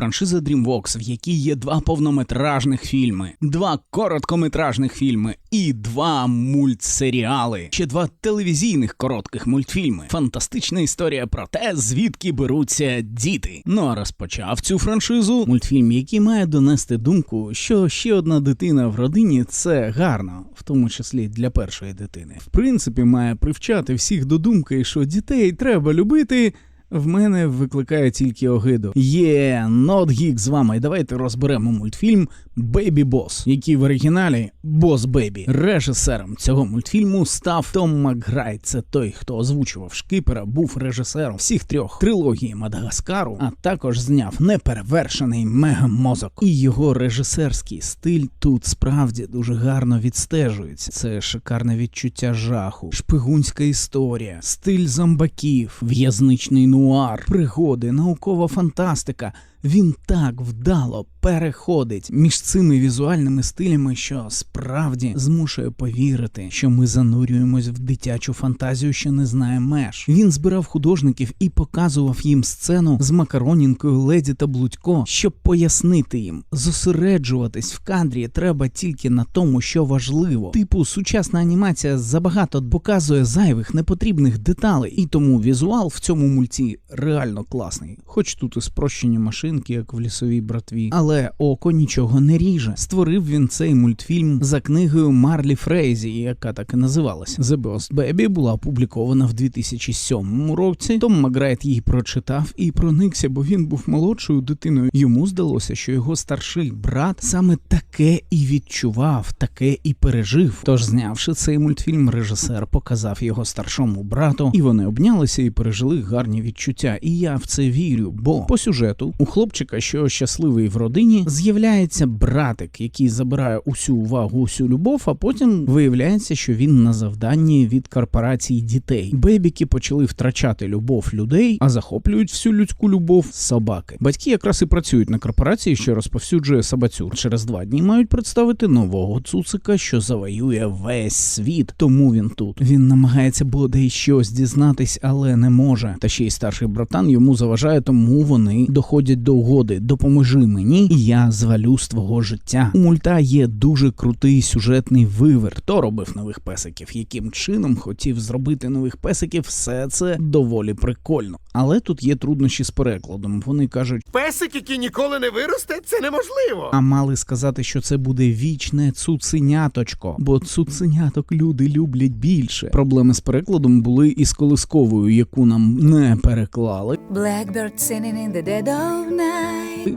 Франшиза DreamWorks, в якій є два повнометражних фільми, два короткометражних фільми і два мультсеріали, ще два телевізійних коротких мультфільми. Фантастична історія про те, звідки беруться діти. Ну а розпочав цю франшизу мультфільм, який має донести думку, що ще одна дитина в родині це гарно, в тому числі для першої дитини. В принципі, має привчати всіх до думки, що дітей треба любити. В мене викликає тільки огиду. Є Not Geek з вами. Давайте розберемо мультфільм Baby Boss, який в оригіналі Boss Baby. Режисером цього мультфільму став Том Макграйт. Це той, хто озвучував шкипера, був режисером всіх трьох трилогії Мадагаскару, а також зняв неперевершений мегамозок. І його режисерський стиль тут справді дуже гарно відстежується. Це шикарне відчуття жаху, шпигунська історія, стиль зомбаків, в'язничний нуар, пригоди, наукова фантастика. Він так вдало переходить між цими візуальними стилями, що справді змушує повірити, що ми занурюємось в дитячу фантазію, що не знає меж. Він збирав художників і показував їм сцену з макаронінкою леді та блудько, щоб пояснити їм, зосереджуватись в кадрі треба тільки на тому, що важливо. Типу, сучасна анімація забагато показує зайвих непотрібних деталей, і тому візуал в цьому мульті реально класний, хоч тут і спрощені машинки, як в лісовій братві. Але око нічого не ріже. Створив він цей мультфільм за книгою Марлі Фрейзі, яка так і називалася. The Boss Baby була опублікована в 2007 році. Том Макграйт її прочитав і проникся, бо він був молодшою дитиною. Йому здалося, що його старший брат саме таке і відчував, таке і пережив. Тож, знявши цей мультфільм, режисер показав його старшому брату, і вони обнялися і пережили гарні відчуття. І я в це вірю, бо по сюжету у хлопчика, що щасливий в родині, з'являється братик, який забирає усю увагу, усю любов, а потім виявляється, що він на завданні від корпорації дітей. Бебіки почали втрачати любов людей, а захоплюють всю людську любов собаки. Батьки якраз і працюють на корпорації, що розповсюджує собацюр. Через два дні мають представити нового цуцика, що завоює весь світ. Тому він тут. Він намагається бодай щось дізнатись, але не може. Та ще й старший братан йому заважає, тому вони доходять до угоди. Допоможи мені, і я звалю з твого життя. У мульта є дуже крутий сюжетний вивер. Хто робив нових песиків? Яким чином хотів зробити нових песиків? Все це доволі прикольно. Але тут є труднощі з перекладом. Вони кажуть. Песик, який ніколи не виросте, це неможливо. А мали сказати, що це буде вічне цуценяточко, бо цуценяток люди люблять більше. Проблеми з перекладом були і з колисковою, яку нам не переклали, Blackbird singing in the dead of night.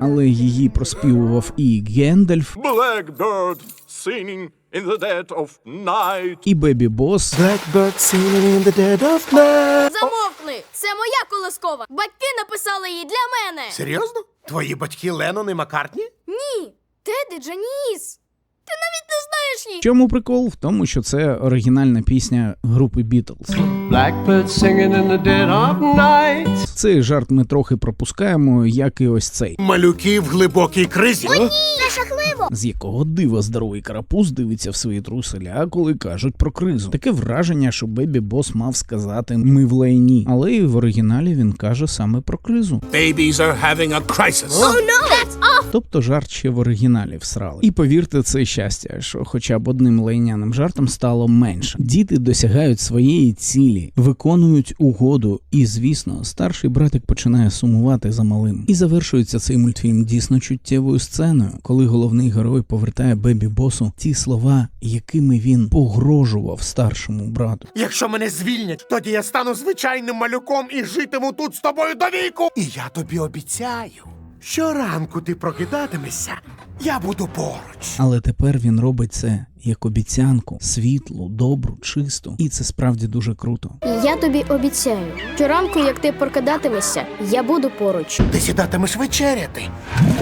Але її проспівував і Гендальф, Blackbird singing in the dead of night. і Бебі Бос. Blackbird singing in the dead of night. Замовкни! Це моя колоскова. Батьки написали її для мене. Серйозно? Твої батьки Леннон і Маккартні? Ні, Теди Джаніс. Ти навіть не знаєш їх. Чому прикол? В тому, що це оригінальна пісня групи Бітлз. Blackbird singing in the dead of night. Цей жарт ми трохи пропускаємо, як і ось цей, Малюки в глибокій кризі. Це жахливо. З якого дива здоровий карапуз дивиться в свої труселя, коли кажуть про кризу. Таке враження, що Бебі Бос мав сказати ми в лайні, але і в оригіналі він каже саме про кризу. Babies are having a crisis. That's off. Тобто жарт ще в оригіналі всрали. І повірте, це щастя, що хоча б одним лайняним жартом стало менше. Діти досягають своєї цілі, виконують угоду, і звісно, старший братик починає сумувати за малим. І завершується цей мультфільм дійсно чуттєвою сценою, коли головний герой повертає бебі босу ті слова, якими він погрожував старшому брату. Якщо мене звільнять, тоді я стану звичайним малюком і житиму тут з тобою до віку. І я тобі обіцяю, щоранку ти прокидатимешся, я буду поруч. Але тепер він робить це як обіцянку, світлу, добру, чисту, і це справді дуже круто. Я тобі обіцяю, щоранку, як ти прокидатимешся, я буду поруч. Ти сідатимеш вечеряти.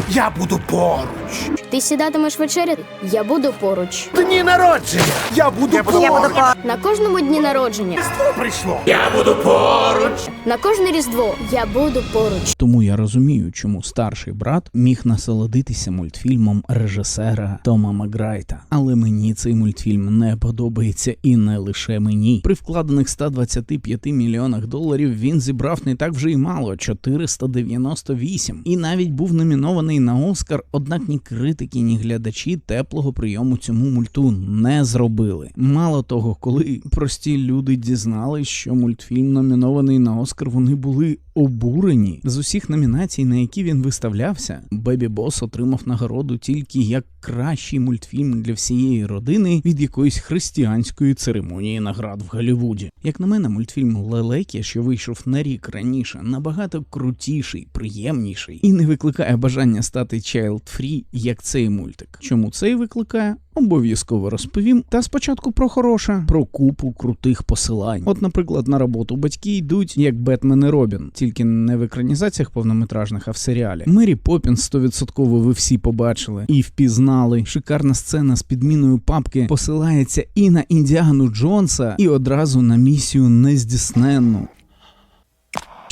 Я буду поруч. Ти сідатимеш вечеряти, я буду поруч. Дні народження. Я буду поруч. На кожному дні народження, Різдво прийшло. Я буду поруч. на кожне різдво я буду поруч. Тому я розумію, чому старший брат міг насолодитися мультфільмом режисера Тома Макграйта. Але мені цей мультфільм не подобається і не лише мені. При вкладених 125 мільйонах доларів він зібрав не так вже й мало 498. І навіть був номінований на Оскар, однак ні критики, ні глядачі теплого прийому цьому мульту не зробили. Мало того, коли прості люди дізнались, що мультфільм номінований на Оскар, вони були обурені з усіх номінацій, на які він виставлявся. Бебі Бос отримав нагороду тільки як кращий мультфільм для всієї родини від якоїсь християнської церемонії наград в Голлівуді. Як на мене, мультфільм Лелекі, що вийшов на рік раніше, набагато крутіший, приємніший і не викликає бажання стати child-free, як цей мультик. Чому цей викликає? Обов'язково розповім. Та спочатку про хороше, про купу крутих посилань. От, наприклад, на роботу батьки йдуть як Бетмен і Робін, тільки не в екранізаціях повнометражних, а в серіалі. Мері Поппінс 100% ви всі побачили і впізнали. Шикарна сцена з підміною папки посилається і на Індіану Джонса, і одразу на місію нездійсненну.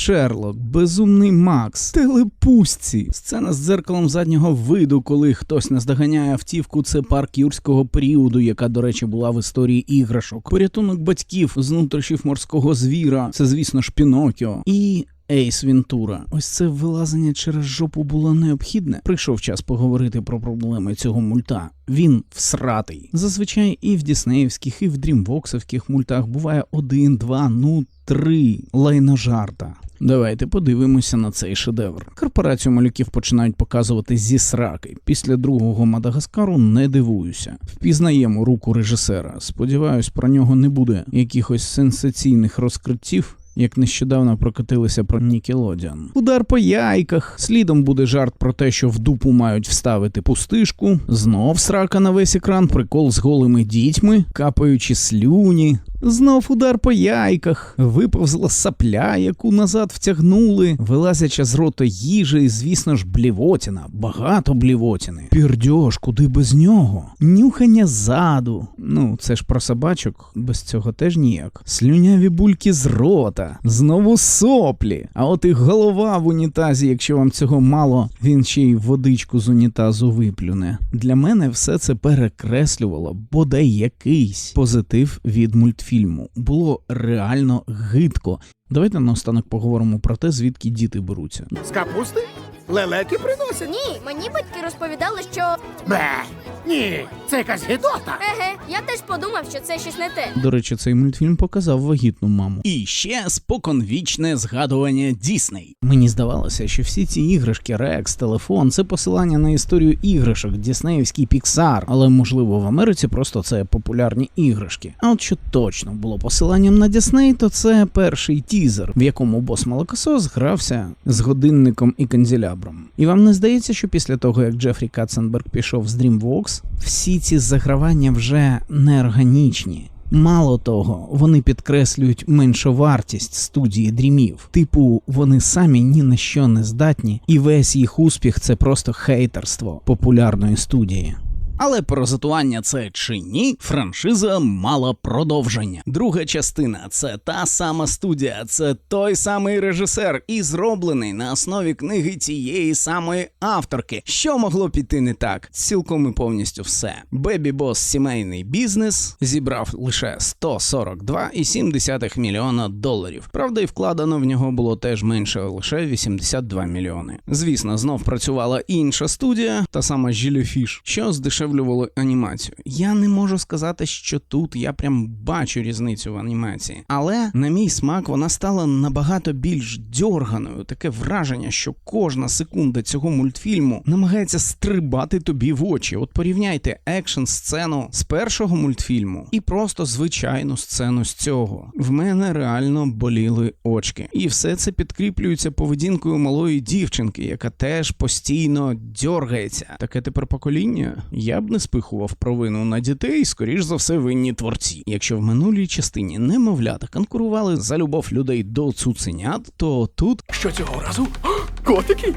Шерлок, безумний Макс, телепустці. Сцена з дзеркалом заднього виду, коли хтось наздоганяє автівку, це парк юрського періоду, яка, до речі, була в історії іграшок. Порятунок батьків з внутрішніх морського звіра. Це, звісно ж, Пінокіо. І. Ейс Вентура. Ось це вилазення через жопу було необхідне. Прийшов час поговорити про проблеми цього мульта. Він всратий. Зазвичай і в діснеївських, і в дрімвоксовських мультах буває один, два, ну три лайножарта. Давайте подивимося на цей шедевр. Корпорацію малюків починають показувати зі сраки. Після другого Мадагаскару не дивуюся. Впізнаємо руку режисера. Сподіваюсь, про нього не буде якихось сенсаційних розкриттів. Як нещодавно прокотилися про Нікелодіан. Удар по яйках. Слідом буде жарт про те, що в дупу мають вставити пустишку. Знов срака на весь екран, прикол з голими дітьми, капаючи слюні. Знов удар по яйках, виповзла сапля, яку назад втягнули, вилазяча з рота їжа, і, звісно ж, блівотіна, багато блівотіни. Пірдьош, куди без нього? Нюхання ззаду. Ну, це ж про собачок, без цього теж ніяк. Слюняві бульки з рота, знову соплі. А от і голова в унітазі, якщо вам цього мало, він ще й водичку з унітазу виплюне. Для мене все це перекреслювало бодай якийсь позитив від мультфільму. Було реально гидко. Давайте наостанок поговоримо про те, звідки діти беруться. З капусти? Лелеки приносять? Ні, мені батьки розповідали, що Бе. Ні, це якась гидота. еге, я теж подумав, що це щось не те. До речі, цей мультфільм показав вагітну маму. І ще споконвічне згадування Дісней. Мені здавалося, що всі ці іграшки, Рекс, телефон це посилання на історію іграшок, Діснеївський Піксар, але можливо в Америці просто це популярні іграшки. А от що точно було посиланням на Дісней, то це перший тізер, в якому бос Молокосос грався з годинником і канзелябром. І вам не здається, що після того, як Джефрі Катценберг пішов з DreamWorks, всі ці загравання вже неорганічні. Мало того, вони підкреслюють меншовартість студії дрімів. Типу, вони самі ні на що не здатні, і весь їх успіх це просто хейтерство популярної студії. Але паразитування це чи ні, франшиза мала продовження. Друга частина це та сама студія, це той самий режисер і зроблений на основі книги тієї самої авторки. Що могло піти не так? Цілком і повністю все. Бебі Бос сімейний бізнес зібрав лише 142,7 мільйона доларів. Правда, і вкладено в нього було теж менше, лише 82 мільйони. Звісно, знов працювала інша студія, та сама Жіліфіш, що здешевлювало анімацію. Я не можу сказати, що тут я прям бачу різницю в анімації, але на мій смак вона стала набагато більш дьорганою. Таке враження, що кожна секунда цього мультфільму намагається стрибати тобі в очі. От порівняйте екшн сцену з першого мультфільму і просто звичайну сцену з цього. В мене реально боліли очки, і все це підкріплюється поведінкою малої дівчинки, яка теж постійно дьоргається. Таке тепер покоління. Я б не спихував провину на дітей, скоріш за все, винні творці. Якщо в минулій частині немовлята конкурували за любов людей до цуценят, то тут Що цього разу? Котики?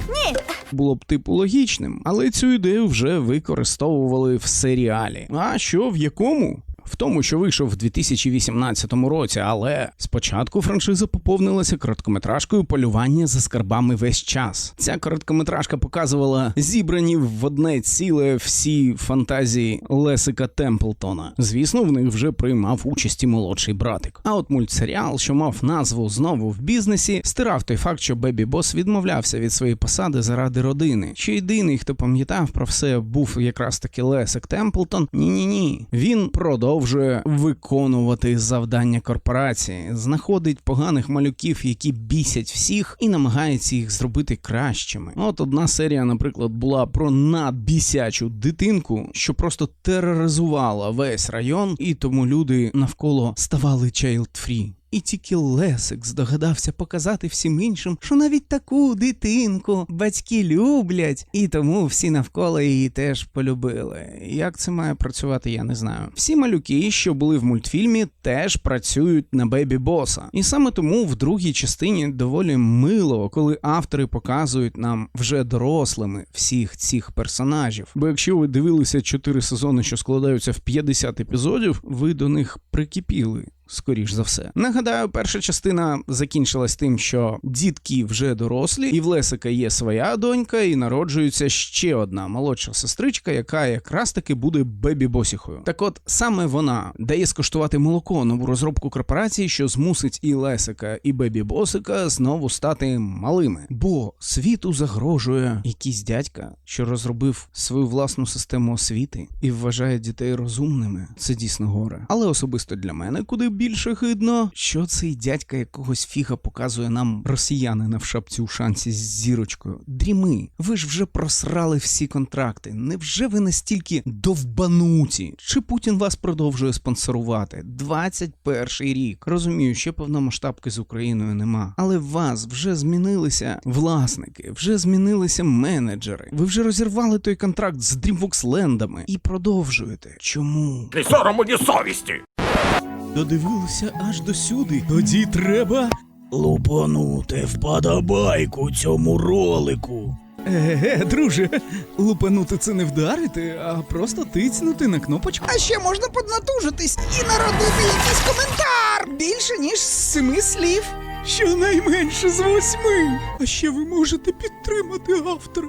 було б типу логічним, але цю ідею вже використовували в серіалі. А що в якому? В тому, що вийшов в 2018 році, але спочатку франшиза поповнилася короткометражкою полювання за скарбами весь час. Ця короткометражка показувала зібрані в одне ціле всі фантазії Лесика Темплтона. Звісно, в них вже приймав участь і молодший братик. А от мультсеріал, що мав назву знову в бізнесі, стирав той факт, що Бебі Бос відмовлявся від своєї посади заради родини. Чи єдиний, хто пам'ятав про все, був якраз таки Лесик Темплтон? Ні, ні, ні. Він продовжує виконувати завдання корпорації, знаходить поганих малюків, які бісять всіх, і намагається їх зробити кращими. От одна серія, наприклад, була про надбісячу дитинку, що просто тероризувала весь район, і тому люди навколо ставали child-free. І тільки Лесик здогадався показати всім іншим, що навіть таку дитинку батьки люблять, і тому всі навколо її теж полюбили. Як це має працювати, я не знаю. Всі малюки, що були в мультфільмі, теж працюють на бебі боса. І саме тому в другій частині доволі мило, коли автори показують нам вже дорослими всіх цих персонажів. Бо якщо ви дивилися чотири сезони, що складаються в 50 епізодів, ви до них прикипіли. Скоріш за все, нагадаю, перша частина закінчилась тим, що дітки вже дорослі, і в Лесика є своя донька, і народжується ще одна молодша сестричка, яка якраз таки буде бебі-босіхою. Так от саме вона дає скуштувати молоко нову розробку корпорації, що змусить і Лесика, і бебі-босика знову стати малими. Бо світу загрожує якийсь дядька, що розробив свою власну систему освіти і вважає дітей розумними. Це дійсно горе. Але особисто для мене куди більше хидно, що цей дядька якогось фіга показує нам росіянина в шапці у шансі з зірочкою. Дріми, ви ж вже просрали всі контракти. Невже ви настільки довбануті? Чи Путін вас продовжує спонсорувати? 21 рік. Розумію, ще повномасштабки з Україною нема. Але вас вже змінилися власники, вже змінилися менеджери. Ви вже розірвали той контракт з DreamWorks лендами і продовжуєте. Чому? Ні сорому, ні совісті! Додивилися аж до сюди. Тоді треба лупанути вподобайку цьому ролику. Еге, друже, лупанути це не вдарити, а просто тицнути на кнопочку. А ще можна поднатужитись і народити якийсь коментар більше ніж з семи слів. Щонайменше з восьми. А ще ви можете підтримати автора.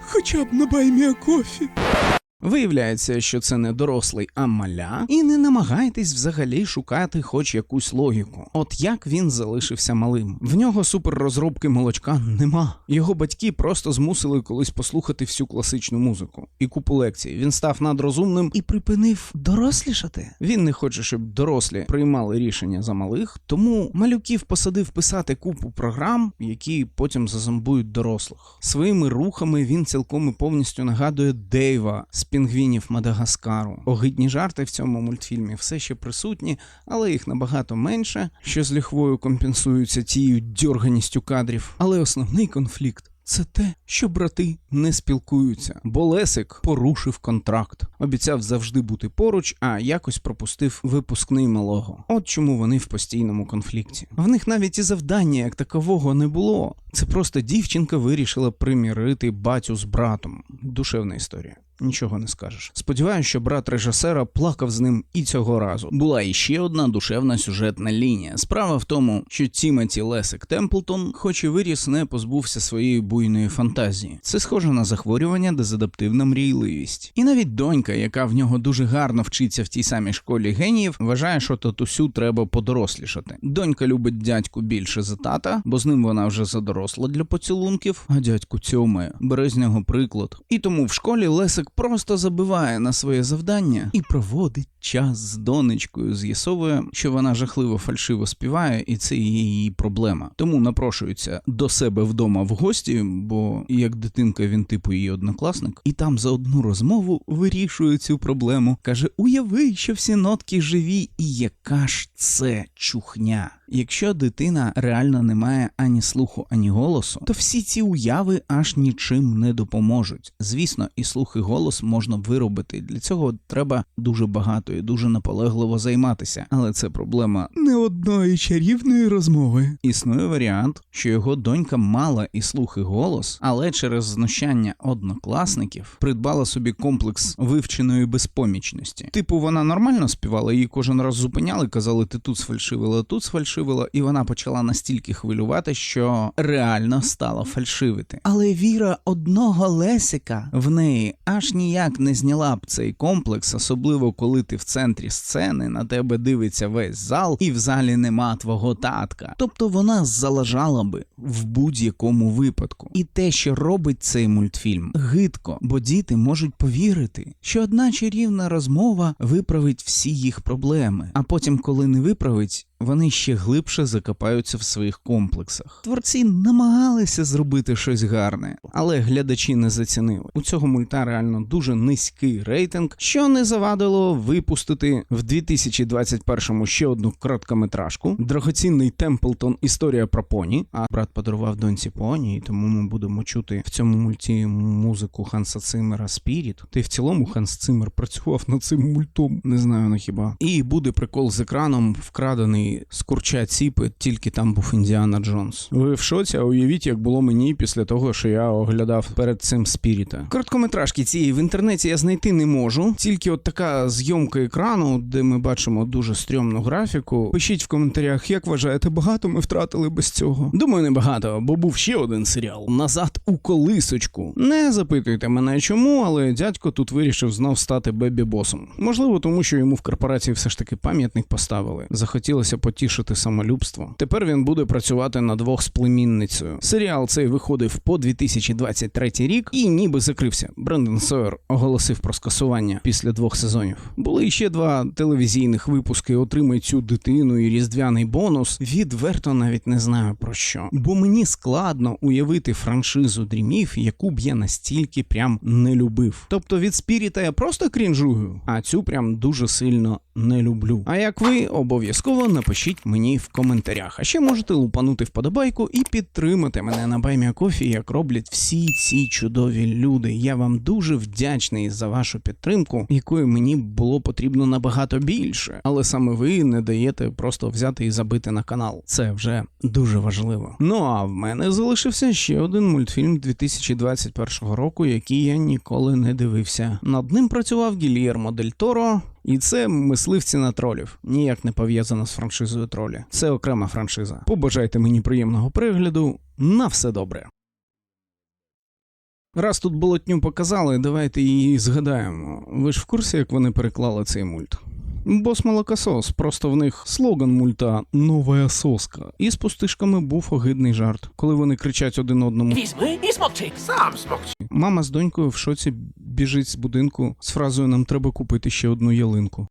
Хоча б на Баймія Кофі. Виявляється, що це не дорослий, а маля, і не намагайтесь взагалі шукати хоч якусь логіку. От як він залишився малим. В нього суперрозробки молочка нема. Його батьки просто змусили колись послухати всю класичну музику і купу лекцій. Він став надрозумним і припинив дорослішати. Він не хоче, щоб дорослі приймали рішення за малих, тому малюків посадив писати купу програм, які потім зазомбують дорослих. Своїми рухами він цілком і повністю нагадує Дейва з пінгвінів Мадагаскару. Огидні жарти в цьому мультфільмі все ще присутні, але їх набагато менше, що з ліхвою компенсуються тією дьорганістю кадрів. Але основний конфлікт. Це те, що брати не спілкуються, бо Лесик порушив контракт, обіцяв завжди бути поруч, а якось пропустив випускний малого. От чому вони в постійному конфлікті. В них навіть і завдання як такового не було. Це просто дівчинка вирішила примірити батю з братом. Душевна історія. Нічого не скажеш. Сподіваюся, що брат режисера плакав з ним і цього разу. Була іще одна душевна сюжетна лінія. Справа в тому, що Тімоті Лесик Темплтон, хоч і виріс, не позбувся своєї буйної фантазії. Це схоже на захворювання, дезадаптивна мрійливість. І навіть донька, яка в нього дуже гарно вчиться в тій самій школі геніїв, вважає, що татусю треба подорослішати. Донька любить дядьку більше за тата, бо з ним вона вже задоросла для поцілунків, а дядьку цьомає, бере з нього приклад. І тому в школі Лесик просто забиває на своє завдання і проводить час з донечкою, з'ясовує, що вона жахливо фальшиво співає, і це є її проблема. Тому напрошується до себе вдома в гості, бо як дитинка він типу її однокласник, і там за одну розмову вирішує цю проблему. каже: Уяви, що всі нотки живі, і яка ж це чухня. Якщо дитина реально не має ані слуху, ані голосу, то всі ці уяви аж нічим не допоможуть. Звісно, і слух, і голос можна виробити. Для цього треба дуже багато і дуже наполегливо займатися. Але це проблема не одної чарівної розмови. Існує варіант, що його донька мала і слух, і голос, але через знущання однокласників придбала собі комплекс вивченої безпомічності. Типу, вона нормально співала, її кожен раз зупиняли, казали, ти тут сфальшивила, тут сфальшивила, і вона почала настільки хвилювати, що реально стала фальшивити. Але віра одного Лесика в неї аж ніяк не зняла б цей комплекс, особливо коли ти в центрі сцени, на тебе дивиться весь зал, і в залі нема твого татка. Тобто вона залажала би в будь-якому випадку. І те, що робить цей мультфільм, гидко, бо діти можуть повірити, що одна чарівна розмова виправить всі їх проблеми, а потім, коли не виправить. Вони ще глибше закопаються в своїх комплексах. Творці намагалися зробити щось гарне, але глядачі не зацінили. У цього мульта реально дуже низький рейтинг, що не завадило випустити в 2021-му ще одну короткометражку. Драгоцінний Темплтон Історія про поні. А брат подарував доньці поні, тому ми будемо чути в цьому мульті музику Ханса Циммера Спіріт. Й в цілому Ханс Циммер працював над цим мультом, не знаю на хіба. І буде прикол з екраном, вкрадений з курча ціпи, тільки там був Індіана Джонс. Ви в шоці, а уявіть, як було мені після того, що я оглядав перед цим Спіріта. Короткометражки цієї в інтернеті я знайти не можу. Тільки от така зйомка екрану, де ми бачимо дуже стрьомну графіку. Пишіть в коментарях, як вважаєте, багато ми втратили без цього. Думаю, не багато, бо був ще один серіал назад у колисочку. Не запитуйте мене чому, але дядько тут вирішив знов стати бебі-босом. Можливо, тому що йому в корпорації все ж таки пам'ятник поставили. Захотілося потішити самолюбство. Тепер він буде працювати на двох з племінницею. Серіал цей виходив по 2023 рік і ніби закрився. Брендон Сойер оголосив про скасування після двох сезонів. Були ще два телевізійних випуски Отримай цю дитину і різдвяний бонус. Відверто навіть не знаю про що. Бо мені складно уявити франшизу дрімів, яку б я настільки прям не любив. Тобто від Спіріта я просто крінжую, а цю прям дуже сильно не люблю. А як ви обов'язково напишіть мені в коментарях. А ще можете лупанути вподобайку і підтримати мене на Баймія Кофі, як роблять всі ці чудові люди. Я вам дуже вдячний за вашу підтримку, якої мені було потрібно набагато більше. Але саме ви не даєте просто взяти і забити на канал. Це вже дуже важливо. Ну а в мене залишився ще один мультфільм 2021 року, який я ніколи не дивився. Над ним працював Гільєрмо Дель Торо. І це мисливці на тролів. Ніяк не пов'язано з франшизою тролі. Це окрема франшиза. Побажайте мені приємного перегляду. На все добре. Раз тут болотню показали, давайте її згадаємо. Ви ж в курсі, як вони переклали цей мульт? Бос молокосос, просто в них слоган мульта Нова соска. І з пустишками був огидний жарт, коли вони кричать один одному. Візьми і смокчи. Сам смокчи. Мама з донькою в шоці біжить з будинку з фразою Нам треба купити ще одну ялинку.